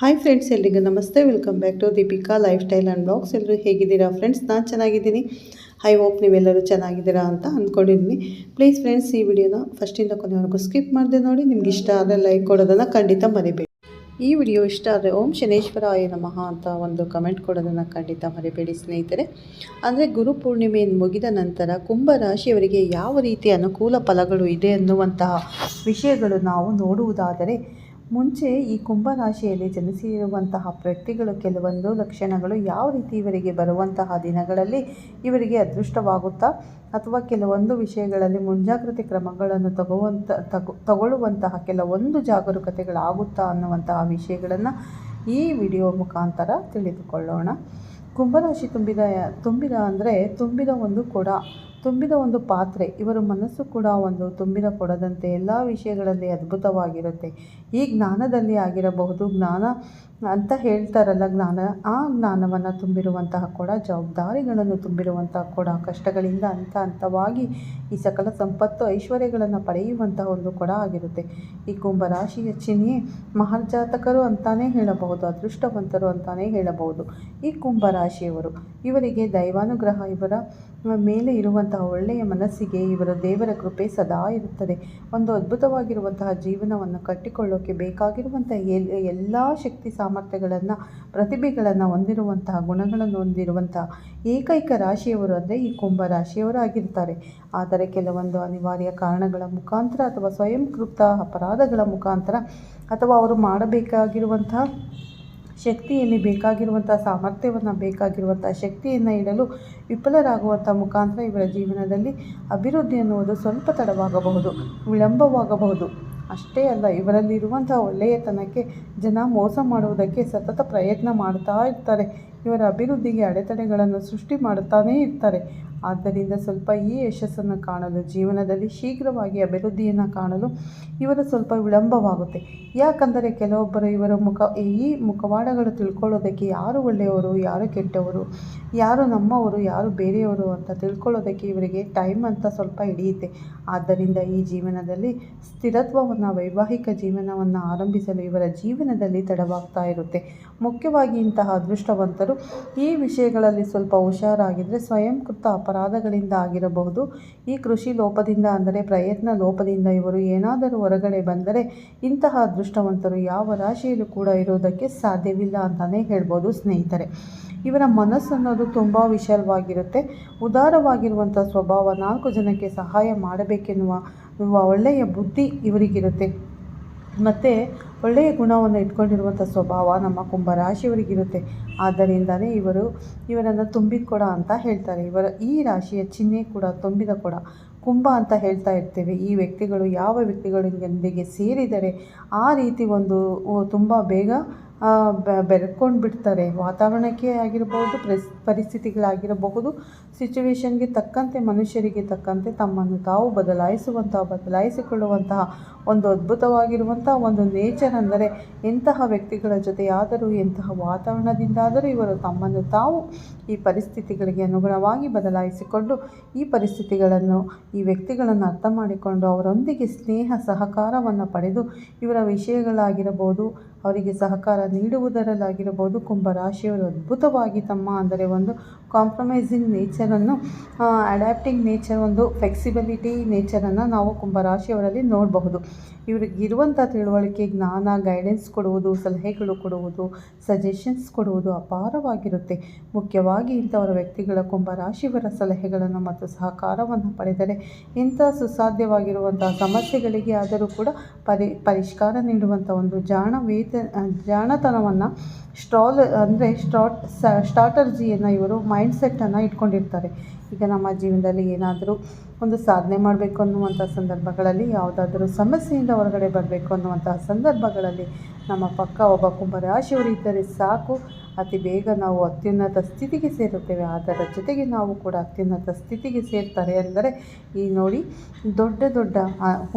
Hi friends ಎಲ್ರಿಗೂ ನಮಸ್ತೆ. Welcome back to Deepika lifestyle and blogs ಎಲ್ಲರೂ ಹೇಗಿದ್ದೀರಾ ಫ್ರೆಂಡ್ಸ್ ನಾನು ಚೆನ್ನಾಗಿದ್ದೀನಿ. ಐ ಹೋಪ್ ನೀವೆಲ್ಲರೂ ಚೆನ್ನಾಗಿದ್ದೀರಾ ಅಂತ ಅಂದ್ಕೊಂಡಿದ್ದೀನಿ. ಪ್ಲೀಸ್ ಫ್ರೆಂಡ್ಸ್ ಈ ವಿಡಿಯೋನ ಫಸ್ಟಿಂದ ಕೊನೆವರೆಗೂ ಸ್ಕಿಪ್ ಮಾಡಿದೆ ನೋಡಿ. ನಿಮ್ಗೆ ಇಷ್ಟ ಆದರೆ ಲೈಕ್ ಕೊಡೋದನ್ನು ಖಂಡಿತ ಮರಿಬೇಡಿ. ಈ ವಿಡಿಯೋ ಇಷ್ಟ ಆದರೆ ಓಂ ಶನೇಶ್ವರಾಯ ನಮಃ ಅಂತ ಒಂದು ಕಮೆಂಟ್ ಕೊಡೋದನ್ನು ಖಂಡಿತ ಮರಿಬೇಡಿ ಸ್ನೇಹಿತರೆ. ಅಂದರೆ ಗುರು ಪೂರ್ಣಿಮೆಯನ್ನು ಮುಗಿದ ನಂತರ ಕುಂಭ ರಾಶಿಯವರಿಗೆ ಯಾವ ರೀತಿ ಅನುಕೂಲ ಫಲಗಳು ಇದೆ ಅನ್ನುವಂತಹ ವಿಷಯಗಳು ನಾವು ನೋಡುವುದಾದರೆ ಮುಂಚೆ ಈ ಕುಂಭರಾಶಿಯಲ್ಲಿ ಜನಿಸಿರುವಂತಹ ವ್ಯಕ್ತಿಗಳು ಕೆಲವೊಂದು ಲಕ್ಷಣಗಳು ಯಾವ ರೀತಿ ಇವರಿಗೆ ಬರುವಂತಹ ದಿನಗಳಲ್ಲಿ ಇವರಿಗೆ ಅದೃಷ್ಟವಾಗುತ್ತಾ? ಅಥವಾ ಕೆಲವೊಂದು ವಿಷಯಗಳಲ್ಲಿ ಮುಂಜಾಗ್ರತೆ ಕ್ರಮಗಳನ್ನು ತಗೊವಂಥ ತಗೊ, ತಗೊಳ್ಳುವಂತಹ ಕೆಲವೊಂದು ಜಾಗರೂಕತೆಗಳಾಗುತ್ತಾ ಅನ್ನುವಂತಹ ವಿಷಯಗಳನ್ನು ಈ ವಿಡಿಯೋ ಮುಖಾಂತರ ತಿಳಿದುಕೊಳ್ಳೋಣ. ಕುಂಭರಾಶಿ ತುಂಬಿದ ತುಂಬಿದ ಅಂದರೆ ತುಂಬಿದ ಒಂದು ಕೊಡ. ತುಂಬಿದ ಒಂದು ಪಾತ್ರೆ, ಇವರ ಮನಸ್ಸು ಕೂಡ ಒಂದು ತುಂಬಿದ ಕೊಡದಂತೆ, ಎಲ್ಲ ವಿಷಯಗಳಲ್ಲಿ ಅದ್ಭುತವಾಗಿರುತ್ತೆ. ಈ ಜ್ಞಾನದಲ್ಲಿ ಆಗಿರಬಹುದು, ಜ್ಞಾನ ಅಂತ ಹೇಳ್ತಾರಲ್ಲ ಜ್ಞಾನ, ಆ ಜ್ಞಾನವನ್ನು ತುಂಬಿರುವಂತಹ ಕೊಡ, ಜವಾಬ್ದಾರಿಗಳನ್ನು ತುಂಬಿರುವಂತಹ ಕೊಡ, ಕಷ್ಟಗಳಿಂದ ಹಂತ ಹಂತವಾಗಿ ಈ ಸಕಲ ಸಂಪತ್ತು ಐಶ್ವರ್ಯಗಳನ್ನು ಪಡೆಯುವಂತಹ ಒಂದು ಕೊಡ ಆಗಿರುತ್ತೆ. ಈ ಕುಂಭರಾಶಿಯ ಚಿಹ್ನೆ ಮಹಾಜಾತಕರು ಅಂತಾನೇ ಹೇಳಬಹುದು, ಅದೃಷ್ಟವಂತರು ಅಂತಾನೇ ಹೇಳಬಹುದು. ಈ ಕುಂಭರಾಶಿಯವರು ಇವರಿಗೆ ದೈವಾನುಗ್ರಹ, ಇವರ ಮೇಲೆ ಇರುವಂತಹ ಒಳ್ಳೆಯ ಮನಸ್ಸಿಗೆ, ಇವರ ದೇವರ ಕೃಪೆ ಸದಾ ಇರುತ್ತದೆ. ಒಂದು ಅದ್ಭುತವಾಗಿರುವಂತಹ ಜೀವನವನ್ನು ಕಟ್ಟಿಕೊಳ್ಳೋಕೆ ಬೇಕಾಗಿರುವಂತಹ ಎಲ್, ಎಲ್ಲ ಶಕ್ತಿ ಸಾಮರ್ಥ್ಯಗಳನ್ನು, ಪ್ರತಿಭೆಗಳನ್ನು ಹೊಂದಿರುವಂತಹ ಗುಣಗಳನ್ನು ಹೊಂದಿರುವಂತಹ ಏಕೈಕ ರಾಶಿಯವರು ಅಂದರೆ ಈ ಕುಂಭ ರಾಶಿಯವರಾಗಿರ್ತಾರೆ ಆದರೆ ಕೆಲವೊಂದು ಅನಿವಾರ್ಯ ಕಾರಣಗಳ ಮುಖಾಂತರ ಅಥವಾ ಸ್ವಯಂಕೃತ ಅಪರಾಧಗಳ ಮುಖಾಂತರ ಅಥವಾ ಅವರು ಮಾಡಬೇಕಾಗಿರುವಂತಹ ಶಕ್ತಿಯಲ್ಲಿ ಬೇಕಾಗಿರುವಂಥ ಸಾಮರ್ಥ್ಯವನ್ನು ಬೇಕಾಗಿರುವಂಥ ಶಕ್ತಿಯನ್ನು ಇಡಲು ವಿಫಲರಾಗುವಂಥ ಮುಖಾಂತರ ಇವರ ಜೀವನದಲ್ಲಿ ಅಭಿವೃದ್ಧಿ ಅನ್ನುವುದು ಸ್ವಲ್ಪ ತಡವಾಗಬಹುದು, ವಿಳಂಬವಾಗಬಹುದು. ಅಷ್ಟೇ ಅಲ್ಲ, ಇವರಲ್ಲಿರುವಂಥ ಒಳ್ಳೆಯತನಕ್ಕೆ ಜನ ಮೋಸ ಮಾಡುವುದಕ್ಕೆ ಸತತ ಪ್ರಯತ್ನ ಮಾಡ್ತಾ ಇರ್ತಾರೆ. ಇವರ ಅಭಿವೃದ್ಧಿಗೆ ಅಡೆತಡೆಗಳನ್ನು ಸೃಷ್ಟಿ ಮಾಡುತ್ತಾನೇ ಇರ್ತಾರೆ. ಆದ್ದರಿಂದ ಸ್ವಲ್ಪ ಈ ಯಶಸ್ಸನ್ನು ಕಾಣಲು, ಜೀವನದಲ್ಲಿ ಶೀಘ್ರವಾಗಿ ಅಭಿವೃದ್ಧಿಯನ್ನು ಕಾಣಲು ಇವರ ಸ್ವಲ್ಪ ವಿಳಂಬವಾಗುತ್ತೆ. ಯಾಕಂದರೆ ಕೆಲವೊಬ್ಬರು ಇವರ ಮುಖ, ಈ ಮುಖವಾಡಗಳು ತಿಳ್ಕೊಳ್ಳೋದಕ್ಕೆ ಯಾರು ಒಳ್ಳೆಯವರು, ಯಾರು ಕೆಟ್ಟವರು, ಯಾರು ನಮ್ಮವರು, ಯಾರು ಬೇರೆಯವರು ಅಂತ ತಿಳ್ಕೊಳ್ಳೋದಕ್ಕೆ ಇವರಿಗೆ ಟೈಮ್ ಅಂತ ಸ್ವಲ್ಪ ಹಿಡಿಯುತ್ತೆ. ಆದ್ದರಿಂದ ಈ ಜೀವನದಲ್ಲಿ ಸ್ಥಿರತ್ವವನ್ನು, ವೈವಾಹಿಕ ಜೀವನವನ್ನು ಆರಂಭಿಸಲು ಇವರ ಜೀವನದಲ್ಲಿ ತಡವಾಗ್ತಾ ಇರುತ್ತೆ. ಮುಖ್ಯವಾಗಿ ಇಂತಹ ಅದೃಷ್ಟವಂತರು ಈ ವಿಷಯಗಳಲ್ಲಿ ಸ್ವಲ್ಪ ಹುಷಾರಾಗಿದ್ದರೆ ಸ್ವಯಂಕೃತ ಅಪರಾಧಗಳಿಂದ ಆಗಿರಬಹುದು. ಈ ಕೃಷಿ ಲೋಪದಿಂದ ಅಂದರೆ ಪ್ರಯತ್ನ ಲೋಪದಿಂದ ಇವರು ಏನಾದರೂ ಹೊರಗಡೆ ಬಂದರೆ ಇಂತಹ ಅದೃಷ್ಟವಂತರು ಯಾವ ರಾಶಿಯಲ್ಲೂ ಕೂಡ ಇರೋದಕ್ಕೆ ಸಾಧ್ಯವಿಲ್ಲ ಅಂತಲೇ ಹೇಳ್ಬೋದು ಸ್ನೇಹಿತರೆ. ಇವರ ಮನಸ್ಸು ಅನ್ನೋದು ತುಂಬ ವಿಶಾಲವಾಗಿರುತ್ತೆ. ಉದಾರವಾಗಿರುವಂಥ ಸ್ವಭಾವ ನಾಲ್ಕು ಜನಕ್ಕೆ ಸಹಾಯ ಮಾಡಬೇಕೆನ್ನುವ ಒಳ್ಳೆಯ ಬುದ್ಧಿ ಇವರಿಗಿರುತ್ತೆ. ಮತ್ತು ಒಳ್ಳೆಯ ಗುಣವನ್ನು ಇಟ್ಕೊಂಡಿರುವಂಥ ಸ್ವಭಾವ ನಮ್ಮ ಕುಂಭರಾಶಿಯವರಿಗಿರುತ್ತೆ. ಆದ್ದರಿಂದಲೇ ಇವರು ಇವರನ್ನು ತುಂಬಿದ ಕೊಡ ಅಂತ ಹೇಳ್ತಾರೆ. ಇವರ ಈ ರಾಶಿಯ ಚಿಹ್ನೆ ಕೂಡ ತುಂಬಿದ ಕೊಡ. ಕುಂಭ ಅಂತ ಹೇಳ್ತಾ ಇರ್ತೇವೆ. ಈ ವ್ಯಕ್ತಿಗಳು ಯಾವ ವ್ಯಕ್ತಿಗಳೊಂದಿಗೆ ಸೇರಿದರೆ ಆ ರೀತಿ ಒಂದು ತುಂಬ ಬೇಗ ಬೆರ್ಕೊಂಡು ಬಿಡ್ತಾರೆ ವಾತಾವರಣಕ್ಕೆ ಆಗಿರಬಹುದು ಪ್ರೆಸ್, ಪರಿಸ್ಥಿತಿಗಳಾಗಿರಬಹುದು ಸಿಚುವೇಶನ್ಗೆ ತಕ್ಕಂತೆ, ಮನುಷ್ಯರಿಗೆ ತಕ್ಕಂತೆ ತಮ್ಮನ್ನು ತಾವು ಬದಲಾಯಿಸುವಂತಹ, ಬದಲಾಯಿಸಿಕೊಳ್ಳುವಂತಹ ಒಂದು ಅದ್ಭುತವಾಗಿರುವಂತಹ ಒಂದು ನೇಚರ್ ಅಂದರೆ ಇಂತಹ ವ್ಯಕ್ತಿಗಳ ಜೊತೆಯಾದರೂ ಇಂತಹ ವಾತಾವರಣದಿಂದಾದರೂ ಇವರು ತಮ್ಮನ್ನು ತಾವು ಈ ಪರಿಸ್ಥಿತಿಗಳಿಗೆ ಅನುಗುಣವಾಗಿ ಬದಲಾಯಿಸಿಕೊಂಡು ಈ ಪರಿಸ್ಥಿತಿಗಳನ್ನು, ಈ ವ್ಯಕ್ತಿಗಳನ್ನು ಅರ್ಥ ಮಾಡಿಕೊಂಡು ಅವರೊಂದಿಗೆ ಸ್ನೇಹ, ಸಹಕಾರವನ್ನು ಪಡೆದು ಇವರ ವಿಷಯಗಳಾಗಿರಬಹುದು ಅವರಿಗೆ ಸಹಕಾರ ನೀಡುವುದರಲ್ಲಾಗಿರಬಹುದು ಕುಂಭರಾಶಿಯವರು ಅದ್ಭುತವಾಗಿ ತಮ್ಮ ಅಂದರೆ ಒಂದು ಕಾಂಪ್ರಮೈಸಿಂಗ್ ನೇಚರನ್ನು ಅಡ್ಯಾಪ್ಟಿಂಗ್ ನೇಚರ್ ಒಂದು ಫ್ಲೆಕ್ಸಿಬಿಲಿಟಿ ನೇಚರನ್ನು ನಾವು ಕುಂಭರಾಶಿಯವರಲ್ಲಿ ನೋಡಬಹುದು. ಇರುವಂಥ ತಿಳುವಳಿಕೆ, ಜ್ಞಾನ ಗೈಡೆನ್ಸ್ ಕೊಡುವುದು, ಸಲಹೆಗಳು ಕೊಡುವುದು ಸಜೆಷನ್ಸ್ ಕೊಡುವುದು ಅಪಾರವಾಗಿರುತ್ತೆ. ಮುಖ್ಯವಾಗಿ ಇಂಥವರ ವ್ಯಕ್ತಿಗಳ ಕುಂಭರಾಶಿಯವರ ಸಲಹೆಗಳನ್ನು ಮತ್ತು ಸಹಕಾರವನ್ನು ಪಡೆದರೆ ಇಂಥ ಸುಸಾಧ್ಯವಾಗಿರುವಂಥ ಸಮಸ್ಯೆಗಳಿಗೆ ಆದರೂ ಕೂಡ ಪರಿ, ಪರಿಷ್ಕಾರ ನೀಡುವಂಥ ಒಂದು ಜಾಣ ವೇತ ಜಾಣತನವನ್ನು ಸ್ಟ್ರಾಲ್ ಅಂದರೆ ಸ್ಟ್ರಾಟ್ ಸ್ಟಾಟರ್ಜಿಯನ್ನು ಇವರು ಮೈಂಡ್ಸೆಟ್ಟನ್ನು ಇಟ್ಕೊಂಡಿರ್ತಾರೆ. ಈಗ ನಮ್ಮ ಜೀವನದಲ್ಲಿ ಏನಾದರೂ ಒಂದು ಸಾಧನೆ ಮಾಡಬೇಕು ಅನ್ನುವಂಥ ಸಂದರ್ಭಗಳಲ್ಲಿ, ಯಾವುದಾದ್ರೂ ಸಮಸ್ಯೆಯಿಂದ ಹೊರಗಡೆ ಬರಬೇಕು ಅನ್ನುವಂತಹ ಸಂದರ್ಭಗಳಲ್ಲಿ ನಮ್ಮ ಪಕ್ಕ ಒಬ್ಬ ಕುಂಭರಾಶಿಯವರು ಇದ್ದರೆ ಸಾಕು. ಅತಿ ಬೇಗ ನಾವು ಅತ್ಯುನ್ನತ ಸ್ಥಿತಿಗೆ ಸೇರುತ್ತೇವೆ. ಅದರ ಜೊತೆಗೆ ನಾವು ಕೂಡ ಅತ್ಯುನ್ನತ ಸ್ಥಿತಿಗೆ ಸೇರ್ತಾರೆ ಅಂದರೆ ಈ ನೋಡಿ, ದೊಡ್ಡ ದೊಡ್ಡ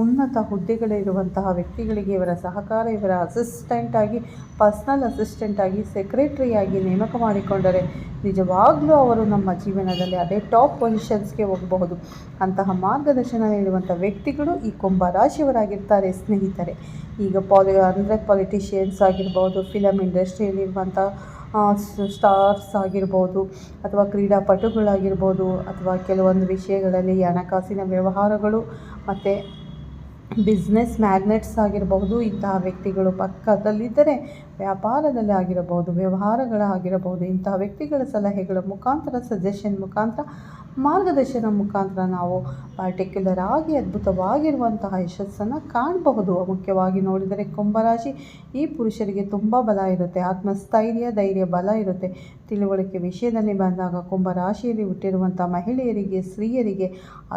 ಉನ್ನತ ಹುದ್ದೆಗಳಿರುವಂತಹ ವ್ಯಕ್ತಿಗಳಿಗೆ ಇವರ ಸಹಕಾರ, ಇವರ ಅಸಿಸ್ಟೆಂಟ್ ಆಗಿ ಪರ್ಸ್ನಲ್ ಅಸಿಸ್ಟೆಂಟ್ ಆಗಿ ಸೆಕ್ರೆಟರಿ ಆಗಿ ನೇಮಕ ಮಾಡಿಕೊಂಡರೆ ನಿಜವಾಗಲೂ ಅವರು ನಮ್ಮ ಜೀವನದಲ್ಲಿ ಅದೇ ಟಾಪ್ ಪೊಸಿಷನ್ಸ್ಗೆ ಹೋಗಬಹುದು. ಅಂತಹ ಮಾರ್ಗದರ್ಶನ ನೀಡುವಂಥ ವ್ಯಕ್ತಿಗಳು ಈ ಕುಂಭ ರಾಶಿಯವರಾಗಿರ್ತಾರೆ ಸ್ನೇಹಿತರೆ. ಈಗ ಪಾಲಿ, ಅಂದರೆ ಪೊಲಿಟಿಷಿಯನ್ಸ್ ಆಗಿರ್ಬೋದು ಫಿಲಮ್ ಇಂಡಸ್ಟ್ರಿಯಲ್ಲಿರುವಂಥ ಸ್ಟಾರ್ಸ್ ಆಗಿರ್ಬೋದು ಅಥವಾ ಕ್ರೀಡಾಪಟುಗಳಾಗಿರ್ಬೋದು ಅಥವಾ ಕೆಲವೊಂದು ವಿಷಯಗಳಲ್ಲಿ ಹಣಕಾಸಿನ ವ್ಯವಹಾರಗಳು ಮತ್ತು ಬಿಸ್ನೆಸ್ ಮ್ಯಾಗ್ನೆಟ್ಸ್ ಆಗಿರಬಹುದು ಇಂತಹ ವ್ಯಕ್ತಿಗಳು ಪಕ್ಕದಲ್ಲಿದ್ದರೆ ವ್ಯಾಪಾರದಲ್ಲಿ ಆಗಿರಬಹುದು ವ್ಯವಹಾರಗಳಾಗಿರಬಹುದು ಇಂತಹ ವ್ಯಕ್ತಿಗಳ ಸಲಹೆಗಳ ಮುಖಾಂತರ ಸಜೆಷನ್ ಮುಖಾಂತರ ಮಾರ್ಗದರ್ಶನ ಮುಖಾಂತರ ನಾವು ಪರ್ಟಿಕ್ಯುಲರ್ ಆಗಿ ಅದ್ಭುತವಾಗಿರುವಂತಹ ಯಶಸ್ಸನ್ನು ಕಾಣಬಹುದು. ಮುಖ್ಯವಾಗಿ ನೋಡಿದರೆ ಕುಂಭರಾಶಿ ಈ ಪುರುಷರಿಗೆ ತುಂಬ ಬಲ ಇರುತ್ತೆ. ಆತ್ಮಸ್ಥೈರ್ಯ, ಧೈರ್ಯ, ಬಲ ಇರುತ್ತೆ. ತಿಳುವಳಿಕೆ ವಿಷಯದಲ್ಲಿ ಬಂದಾಗ ಕುಂಭರಾಶಿಯಲ್ಲಿ ಹುಟ್ಟಿರುವಂಥ ಮಹಿಳೆಯರಿಗೆ, ಸ್ತ್ರೀಯರಿಗೆ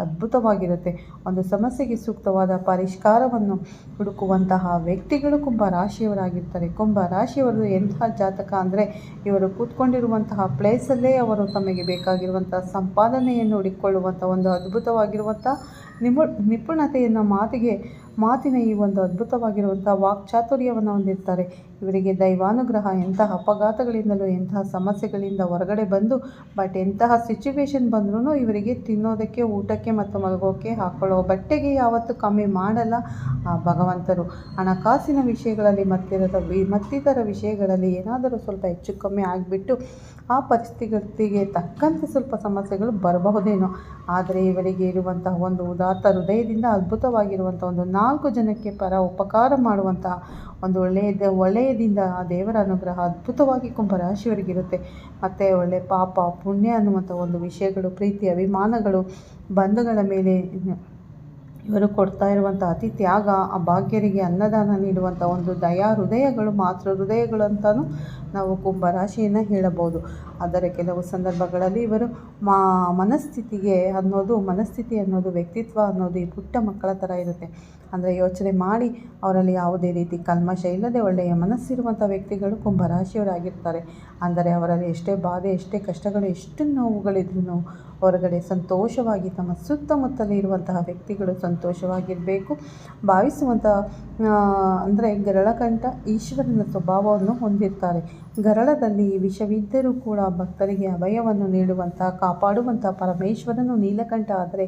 ಅದ್ಭುತವಾಗಿರುತ್ತೆ. ಒಂದು ಸಮಸ್ಯೆಗೆ ಸೂಕ್ತವಾದ ಪರಿಷ್ಕಾರವನ್ನು ಹುಡುಕುವಂತಹ ವ್ಯಕ್ತಿಗಳು ಕುಂಭ ಕುಂಭರಾಶಿಯವರು ಕುಂಭ ರಾಶಿಯವರು ಎಂತಹ ಜಾತಕ ಅಂದರೆ ಇವರು ಕೂತ್ಕೊಂಡಿರುವಂತಹ ಪ್ಲೇಸಲ್ಲೇ ಅವರು ತಮಗೆ ಬೇಕಾಗಿರುವಂಥ ಸಂಪಾದನೆಯನ್ನು ಹುಡುಕೊಳ್ಳುವಂಥ ಒಂದು ಅದ್ಭುತವಾಗಿರುವಂಥ ನಿಮು, ನಿಪುಣತೆಯನ್ನು ಮಾತಿಗೆ, ಮಾತಿನ ಈ ಒಂದು ಅದ್ಭುತವಾಗಿರುವಂಥ ವಾಕ್ಚಾತುರ್ಯವನ್ನು ಹೊಂದಿರ್ತಾರೆ. ಇವರಿಗೆ ದೈವಾನುಗ್ರಹ, ಎಂತಹ ಅಪಘಾತಗಳಿಂದಲೂ, ಎಂತಹ ಸಮಸ್ಯೆಗಳಿಂದ ಹೊರಗಡೆ ಬಂದು ಬಟ್ ಎಂತಹ ಸಿಚುವೇಶನ್ ಬಂದ್ರೂ ಇವರಿಗೆ ತಿನ್ನೋದಕ್ಕೆ, ಊಟಕ್ಕೆ ಮತ್ತು ಮಲಗೋಕ್ಕೆ ಹಾಕೊಳ್ಳೋ ಬಟ್ಟೆಗೆ ಯಾವತ್ತೂ ಕಮ್ಮಿ ಮಾಡಲ್ಲ ಆ ಭಗವಂತರು. ಹಣಕಾಸಿನ ವಿಷಯಗಳಲ್ಲಿ ಮತ್ತಿರದ ಮತ್ತಿತರ ವಿಷಯಗಳಲ್ಲಿ ಏನಾದರೂ ಸ್ವಲ್ಪ ಹೆಚ್ಚು ಕಮ್ಮಿ ಆಗಿಬಿಟ್ಟು ಆ ಪರಿಸ್ಥಿತಿಗೆ ತಕ್ಕಂತೆ ಸ್ವಲ್ಪ ಸಮಸ್ಯೆಗಳು ಬರಬಹುದೇನೋ. ಆದರೆ ಇವರಿಗೆ ಇರುವಂತಹ ಒಂದು ಉದಾತ್ತ ಹೃದಯದಿಂದ ಅದ್ಭುತವಾಗಿರುವಂಥ ಒಂದು ನಾಲ್ಕು ಜನಕ್ಕೆ ಪರ ಉಪಕಾರ ಮಾಡುವಂತಹ ಒಂದು ಒಳ್ಳೆಯದ, ಒಳ್ಳೆಯದಿಂದ ಆ ದೇವರ ಅನುಗ್ರಹ ಅದ್ಭುತವಾಗಿ ಕುಂಭರಾಶಿಯವರಿಗಿರುತ್ತೆ. ಮತ್ತು ಒಳ್ಳೆ ಪಾಪ, ಪುಣ್ಯ ಅನ್ನುವಂಥ ಒಂದು ವಿಷಯಗಳು, ಪ್ರೀತಿ, ಅಭಿಮಾನಗಳು, ಬಂಧುಗಳ ಮೇಲೆ ಇವರು ಕೊಡ್ತಾ ಇರುವಂಥ ಅತಿ ತ್ಯಾಗ, ಆ ಭಾಗ್ಯರಿಗೆ ಅನ್ನದಾನ ನೀಡುವಂಥ ಒಂದು ದಯಾ ಹೃದಯಗಳು ಮಾತ್ರ ಹೃದಯಗಳು ಅಂತಲೂ ನಾವು ಕುಂಭರಾಶಿಯನ್ನು ಹೇಳಬಹುದು. ಆದರೆ ಕೆಲವು ಸಂದರ್ಭಗಳಲ್ಲಿ ಇವರು ಮಾ, ಮನಸ್ಥಿತಿಗೆ ಅನ್ನೋದು, ಮನಸ್ಥಿತಿ ಅನ್ನೋದು, ವ್ಯಕ್ತಿತ್ವ ಅನ್ನೋದು ಈ ಪುಟ್ಟ ಮಕ್ಕಳ ಥರ ಇರುತ್ತೆ. ಅಂದರೆ ಯೋಚನೆ ಮಾಡಿ ಅವರಲ್ಲಿ ಯಾವುದೇ ರೀತಿ ಕಲ್ಮಶ ಇಲ್ಲದೆ ಒಳ್ಳೆಯ ಮನಸ್ಸಿರುವಂಥ ವ್ಯಕ್ತಿಗಳು ಕುಂಭರಾಶಿಯವರಾಗಿರ್ತಾರೆ. ಅಂದರೆ ಅವರಲ್ಲಿ ಎಷ್ಟೇ ಬಾಧೆ, ಎಷ್ಟೇ ಕಷ್ಟಗಳು, ಎಷ್ಟು ನೋವುಗಳಿದ್ರೂ ಹೊರಗಡೆ ಸಂತೋಷವಾಗಿ ತಮ್ಮ ಸುತ್ತಮುತ್ತಲಿರುವಂತಹ ವ್ಯಕ್ತಿಗಳು ಸಂತೋಷವಾಗಿರಬೇಕು. ಭಾವಿಸುವಂಥ ಅಂದರೆ ಗರಳಕಂಠ ಈಶ್ವರನ ಸ್ವಭಾವವನ್ನು ಹೊಂದಿರ್ತಾರೆ. ಗರಳದಲ್ಲಿ ವಿಷವಿದ್ದರೂ ಕೂಡ ಭಕ್ತರಿಗೆ ಅಭಯವನ್ನು ನೀಡುವಂಥ ಕಾಪಾಡುವಂಥ ಪರಮೇಶ್ವರನು ನೀಲಕಂಠ ಆದರೆ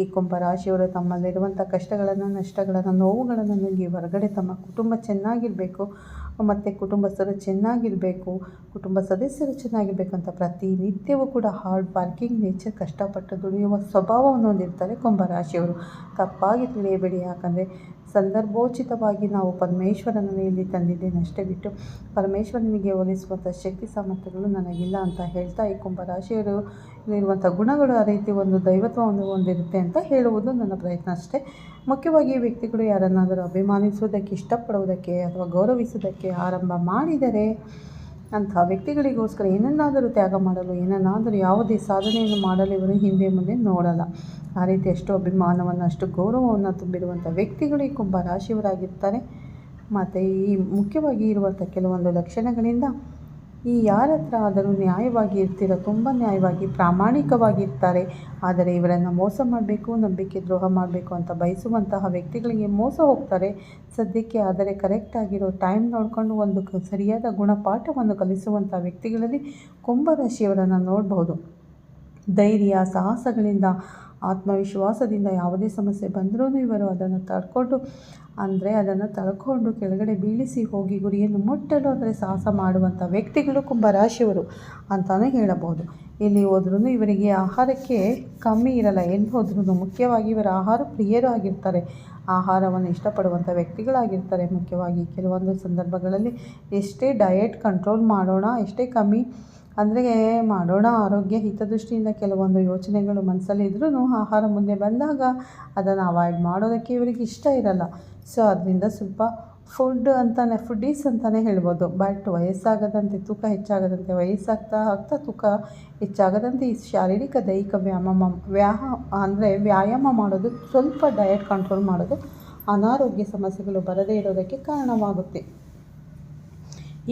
ಈ ಕುಂಭರಾಶಿಯವರು ತಮ್ಮಲ್ಲಿರುವಂಥ ಕಷ್ಟಗಳನ್ನು, ನಷ್ಟಗಳನ್ನು, ನೋವುಗಳನ್ನು ನುಂಗಿ ಹೊರಗಡೆ ತಮ್ಮ ಕುಟುಂಬ ಚೆನ್ನಾಗಿರಬೇಕು, ಮತ್ತು ಕುಟುಂಬಸ್ಥರು ಚೆನ್ನಾಗಿರಬೇಕು, ಕುಟುಂಬ ಸದಸ್ಯರು ಚೆನ್ನಾಗಿರಬೇಕು ಅಂತ ಪ್ರತಿನಿತ್ಯವೂ ಕೂಡ ಹಾರ್ಡ್ ವರ್ಕಿಂಗ್ ನೇಚರ್ ಕಷ್ಟಪಟ್ಟು ದುಡಿಯುವ ಸ್ವಭಾವವನ್ನು ಹೊಂದಿರ್ತಾರೆ ಕುಂಭರಾಶಿಯವರು ತಪ್ಪಾಗಿ ತಿಳಿಯಬೇಡಿ, ಯಾಕಂದರೆ ಸಂದರ್ಭೋಚಿತವಾಗಿ ನಾವು ಪರಮೇಶ್ವರನನ್ನು ಇಲ್ಲಿ ತಂದಿದ್ದೇನೆ ಅಷ್ಟೇ ಬಿಟ್ಟು ಪರಮೇಶ್ವರನಿಗೆ ಹೋಲಿಸುವಂಥ ಶಕ್ತಿ ಸಾಮರ್ಥ್ಯಗಳು ನನಗಿಲ್ಲ ಅಂತ ಹೇಳ್ತಾ ಈ ಕುಂಭರಾಶಿಯವರು ಇರುವಂಥ ಗುಣಗಳು ಆ ರೀತಿ ಒಂದು ದೈವತ್ವವನ್ನು ಹೊಂದಿರುತ್ತೆ ಅಂತ ಹೇಳುವುದು ನನ್ನ ಪ್ರಯತ್ನ ಅಷ್ಟೇ. ಮುಖ್ಯವಾಗಿ ವ್ಯಕ್ತಿಗಳು ಯಾರನ್ನಾದರೂ ಅಭಿಮಾನಿಸುವುದಕ್ಕೆ, ಇಷ್ಟಪಡುವುದಕ್ಕೆ ಅಥವಾ ಗೌರವಿಸುವುದಕ್ಕೆ ಆರಂಭ ಮಾಡಿದರೆ ಅಂಥ ವ್ಯಕ್ತಿಗಳಿಗೋಸ್ಕರ ಏನನ್ನಾದರೂ ತ್ಯಾಗ ಮಾಡಲು, ಏನನ್ನಾದರೂ ಯಾವುದೇ ಸಾಧನೆಯನ್ನು ಮಾಡಲು ಇವರು ಹಿಂದೆ ಮುಂದೆ ನೋಡಲ್ಲ. ಆ ರೀತಿ ಅಷ್ಟು ಅಭಿಮಾನವನ್ನು, ಅಷ್ಟು ಗೌರವವನ್ನು ತುಂಬಿರುವಂಥ ವ್ಯಕ್ತಿಗಳು ಈ ಕುಂಭ ರಾಶಿಯವರಾಗಿರ್ತಾರೆ. ಮತ್ತು ಈ ಮುಖ್ಯವಾಗಿ ಇರುವಂಥ ಕೆಲವೊಂದು ಲಕ್ಷಣಗಳಿಂದ ಈ ಯಾರ ಹತ್ರ ಆದರೂ ನ್ಯಾಯವಾಗಿ ಇರ್ತೀರ, ತುಂಬ ನ್ಯಾಯವಾಗಿ, ಪ್ರಾಮಾಣಿಕವಾಗಿರ್ತಾರೆ. ಆದರೆ ಇವರನ್ನು ಮೋಸ ಮಾಡಬೇಕು, ನಂಬಿಕೆ ದ್ರೋಹ ಮಾಡಬೇಕು ಅಂತ ಬಯಸುವಂತಹ ವ್ಯಕ್ತಿಗಳಿಗೆ ಮೋಸ ಹೋಗ್ತಾರೆ. ಸದ್ಯಕ್ಕೆ ಆದರೆ ಕರೆಕ್ಟಾಗಿರೋ ಟೈಮ್ ನೋಡಿಕೊಂಡು ಒಂದು ಸರಿಯಾದ ಗುಣಪಾಠವನ್ನು ಕಲಿಸುವಂಥ ವ್ಯಕ್ತಿಗಳಲ್ಲಿ ಕುಂಭರಾಶಿಯವರನ್ನು ನೋಡಬಹುದು ಧೈರ್ಯ, ಸಾಹಸಗಳಿಂದ ಆತ್ಮವಿಶ್ವಾಸದಿಂದ ಯಾವುದೇ ಸಮಸ್ಯೆ ಬಂದರೂ ಇವರು ಅದನ್ನು ತಡ್ಕೊಂಡು, ಅಂದರೆ ಅದನ್ನು ತಳ್ಕೊಂಡು ಕೆಳಗಡೆ ಬೀಳಿಸಿ ಹೋಗಿ ಗುರಿಯನ್ನು ಮುಟ್ಟಲು, ಅಂದರೆ ಸಾಹಸ ಮಾಡುವಂಥ ವ್ಯಕ್ತಿಗಳು ಕುಂಭರಾಶಿಯವರು ಅಂತಲೇ ಹೇಳಬಹುದು. ಎಲ್ಲಿ ಹೋದ್ರೂ ಇವರಿಗೆ ಆಹಾರಕ್ಕೆ ಕಮ್ಮಿ ಇರಲ್ಲ. ಎಲ್ಲಿ ಹೋದ್ರೂ ಮುಖ್ಯವಾಗಿ ಇವರ ಆಹಾರ ಪ್ರಿಯರು ಆಗಿರ್ತಾರೆ. ಆಹಾರವನ್ನು ಇಷ್ಟಪಡುವಂಥ ವ್ಯಕ್ತಿಗಳಾಗಿರ್ತಾರೆ. ಮುಖ್ಯವಾಗಿ ಕೆಲವೊಂದು ಸಂದರ್ಭಗಳಲ್ಲಿ ಎಷ್ಟೇ ಡಯೆಟ್ ಕಂಟ್ರೋಲ್ ಮಾಡೋಣ, ಎಷ್ಟೇ ಕಮ್ಮಿ ಅಂದರೆ ಮಾಡೋಣ, ಆರೋಗ್ಯ ಹಿತದೃಷ್ಟಿಯಿಂದ ಕೆಲವೊಂದು ಯೋಚನೆಗಳು ಮನಸ್ಸಲ್ಲಿ ಇದ್ರೂ ಆಹಾರ ಮುಂದೆ ಬಂದಾಗ ಅದನ್ನು ಅವಾಯ್ಡ್ ಮಾಡೋದಕ್ಕೆ ಇವರಿಗೆ ಇಷ್ಟ ಇರಲ್ಲ. ಸೊ ಅದರಿಂದ ಸ್ವಲ್ಪ ಫುಡ್ ಅಂತಲೇ ಫುಡ್ಡೀಸ್ ಅಂತಲೇ ಹೇಳ್ಬೋದು. ಬಟ್ ವಯಸ್ಸಾಗದಂತೆ, ತೂಕ ಹೆಚ್ಚಾಗದಂತೆ, ವಯಸ್ಸಾಗ್ತಾ ಆಗ್ತಾ ತೂಕ ಹೆಚ್ಚಾಗದಂತೆ ಈ ಶಾರೀರಿಕ ದೈಹಿಕ ವ್ಯಾಯಾಮ ವ್ಯಾಹ ಅಂದರೆ ವ್ಯಾಯಾಮ ಮಾಡೋದು, ಸ್ವಲ್ಪ ಡಯಟ್ ಕಂಟ್ರೋಲ್ ಮಾಡೋದು ಅನಾರೋಗ್ಯ ಸಮಸ್ಯೆಗಳು ಬರದೇ ಇರೋದಕ್ಕೆ ಕಾರಣವಾಗುತ್ತೆ.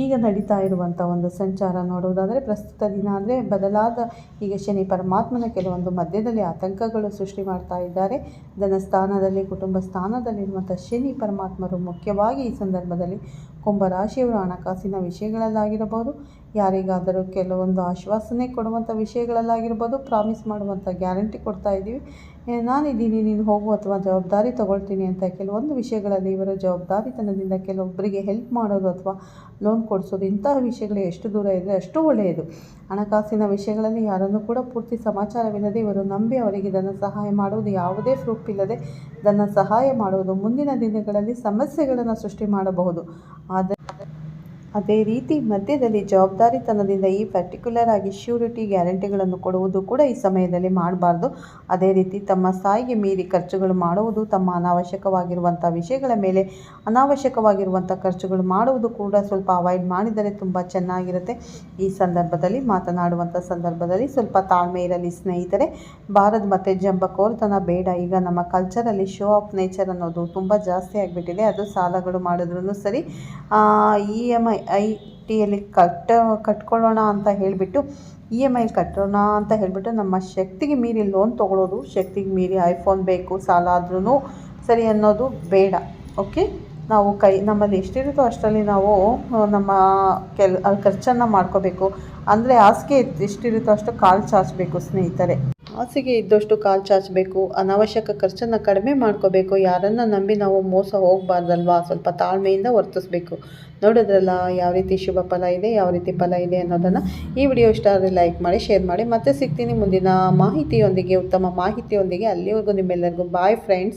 ಈಗ ನಡೀತಾ ಇರುವಂಥ ಒಂದು ಸಂಚಾರ ನೋಡುವುದಾದರೆ, ಪ್ರಸ್ತುತ ದಿನ ಅಂದರೆ ಬದಲಾದ ಈಗ ಶನಿ ಪರಮಾತ್ಮನ ಕೆಲವೊಂದು ಮಧ್ಯದಲ್ಲಿ ಆತಂಕಗಳು ಸೃಷ್ಟಿ ಮಾಡ್ತಾ ಇದ್ದಾರೆ. ಧನ ಸ್ಥಾನದಲ್ಲಿ ಕುಟುಂಬ ಸ್ಥಾನದಲ್ಲಿರುವಂಥ ಶನಿ ಪರಮಾತ್ಮರು ಮುಖ್ಯವಾಗಿ ಈ ಸಂದರ್ಭದಲ್ಲಿ ಕುಂಭರಾಶಿಯವರು ಹಣಕಾಸಿನ ವಿಷಯಗಳಲ್ಲಾಗಿರಬಹುದು ಯಾರಿಗಾದರೂ ಕೆಲವೊಂದು ಆಶ್ವಾಸನೆ ಕೊಡುವಂಥ ವಿಷಯಗಳಲ್ಲಾಗಿರ್ಬೋದು, ಪ್ರಾಮಿಸ್ ಮಾಡುವಂಥ ಗ್ಯಾರಂಟಿ ಕೊಡ್ತಾ ಇದ್ದೀವಿ. ನಾನಿದ್ದೀನಿ, ನೀನು ಹೋಗು ಅಥವಾ ಜವಾಬ್ದಾರಿ ತಗೊಳ್ತೀನಿ ಅಂತ ಕೆಲವೊಂದು ವಿಷಯಗಳಲ್ಲಿ ಇವರ ಜವಾಬ್ದಾರಿತನದಿಂದ ಕೆಲವೊಬ್ಬರಿಗೆ ಹೆಲ್ಪ್ ಮಾಡೋದು ಅಥವಾ ಲೋನ್ ಕೊಡಿಸೋದು ಇಂತಹ ವಿಷಯಗಳು ಎಷ್ಟು ದೂರ ಇದ್ದರೆ ಅಷ್ಟು ಒಳ್ಳೆಯದು. ಹಣಕಾಸಿನ ವಿಷಯಗಳಲ್ಲಿ ಯಾರನ್ನು ಕೂಡ ಪೂರ್ತಿ ಸಮಾಚಾರವಿಲ್ಲದೆ ಇವರು ನಂಬಿ ಅವರಿಗೆ ಧನ ಸಹಾಯ ಮಾಡುವುದು ಯಾವುದೇ ಪ್ರೂಫ್ ಇಲ್ಲದೆ ಧನ ಸಹಾಯ ಮಾಡುವುದು ಮುಂದಿನ ದಿನಗಳಲ್ಲಿ ಸಮಸ್ಯೆಗಳನ್ನು ಸೃಷ್ಟಿ ಮಾಡಬಹುದು. ಆದರೆ ಅದೇ ರೀತಿ ಮಧ್ಯದಲ್ಲಿ ಜವಾಬ್ದಾರಿತನದಿಂದ ಈ ಪರ್ಟಿಕ್ಯುಲರ್ ಆಗಿ ಶ್ಯೂರಿಟಿ ಗ್ಯಾರಂಟಿಗಳನ್ನು ಕೊಡುವುದು ಕೂಡ ಈ ಸಮಯದಲ್ಲಿ ಮಾಡಬಾರ್ದು. ಅದೇ ರೀತಿ ತಮ್ಮ ಸಾಯಿಗೆ ಮೀರಿ ಖರ್ಚುಗಳು ಮಾಡುವುದು ತಮ್ಮ ಅನಾವಶ್ಯಕವಾಗಿರುವಂಥ ವಿಷಯಗಳ ಮೇಲೆ ಅನಾವಶ್ಯಕವಾಗಿರುವಂಥ ಖರ್ಚುಗಳು ಮಾಡುವುದು ಕೂಡ ಸ್ವಲ್ಪ ಅವಾಯ್ಡ್ ಮಾಡಿದರೆ ತುಂಬ ಚೆನ್ನಾಗಿರುತ್ತೆ. ಈ ಸಂದರ್ಭದಲ್ಲಿ ಮಾತನಾಡುವಂಥ ಸಂದರ್ಭದಲ್ಲಿ ಸ್ವಲ್ಪ ತಾಳ್ಮೆ ಇರಲಿ ಸ್ನೇಹಿತರೆ. ಭಾರತ್ ಮತ್ತು ಜಂಬಕೋರ್ತನ ಬೇಡ. ಈಗ ನಮ್ಮ ಕಲ್ಚರಲ್ಲಿ ಶೋ ಆಫ್ ನೇಚರ್ ಅನ್ನೋದು ತುಂಬ ಜಾಸ್ತಿ ಆಗಿಬಿಟ್ಟಿದೆ. ಅದು ಸಾಲಗಳು ಮಾಡಿದ್ರೂ ಸರಿ. ಇ ಎಂ ಐ ಐ ಟಿಯಲ್ಲಿ ಕಟ್ಟ, ಕಟ್ಕೊಳ್ಳೋಣ ಅಂತ ಹೇಳಿಬಿಟ್ಟು ಇ ಎಂ ಐ ಕಟ್ಟೋಣ ಅಂತ ಹೇಳಿಬಿಟ್ಟು ನಮ್ಮ ಶಕ್ತಿಗೆ ಮೀರಿ ಲೋನ್ ತಗೊಳ್ಳೋದು ಶಕ್ತಿಗೆ ಮೀರಿ ಐಫೋನ್ ಬೇಕು, ಸಾಲ ಆದ್ರೂ ಸರಿ ಅನ್ನೋದು ಬೇಡ ಓಕೆ ನಾವು ಕೈ, ನಮ್ಮಲ್ಲಿ ಎಷ್ಟಿರುತ್ತೋ ಅಷ್ಟರಲ್ಲಿ ನಾವು ನಮ್ಮ ಕೆಲ ಖರ್ಚನ್ನು ಮಾಡ್ಕೋಬೇಕು. ಅಂದರೆ ಹಾಸಿಗೆ ಎಷ್ಟಿರುತ್ತೋ ಅಷ್ಟು ಕಾಲು ಚಾಚಬೇಕು ಸ್ನೇಹಿತರೆ. ಹಾಸಿಗೆ ಇದ್ದಷ್ಟು ಕಾಲು ಚಾಚಬೇಕು, ಅನಾವಶ್ಯಕ ಖರ್ಚನ್ನು ಕಡಿಮೆ ಮಾಡ್ಕೋಬೇಕು, ಯಾರನ್ನು ನಂಬಿ ನಾವು ಮೋಸ ಹೋಗಬಾರ್ದಲ್ವಾ? ಸ್ವಲ್ಪ ತಾಳ್ಮೆಯಿಂದ ವರ್ತಿಸ್ಬೇಕು. ನೋಡಿದ್ರಲ್ಲ, ಯಾವ ರೀತಿ ಶುಭ ಫಲ ಇದೆ, ಯಾವ ರೀತಿ ಫಲ ಇದೆ ಅನ್ನೋದನ್ನು ಈ ವಿಡಿಯೋ ಇಷ್ಟ ಆದರೆ ಲೈಕ್ ಮಾಡಿ, ಶೇರ್ ಮಾಡಿ. ಮತ್ತೆ ಸಿಗ್ತೀನಿ ಮುಂದಿನ ಮಾಹಿತಿಯೊಂದಿಗೆ, ಉತ್ತಮ ಮಾಹಿತಿಯೊಂದಿಗೆ. ಅಲ್ಲಿವರೆಗೂ ನಿಮ್ಮೆಲ್ಲರಿಗೂ ಬಾಯ್ ಫ್ರೆಂಡ್ಸ್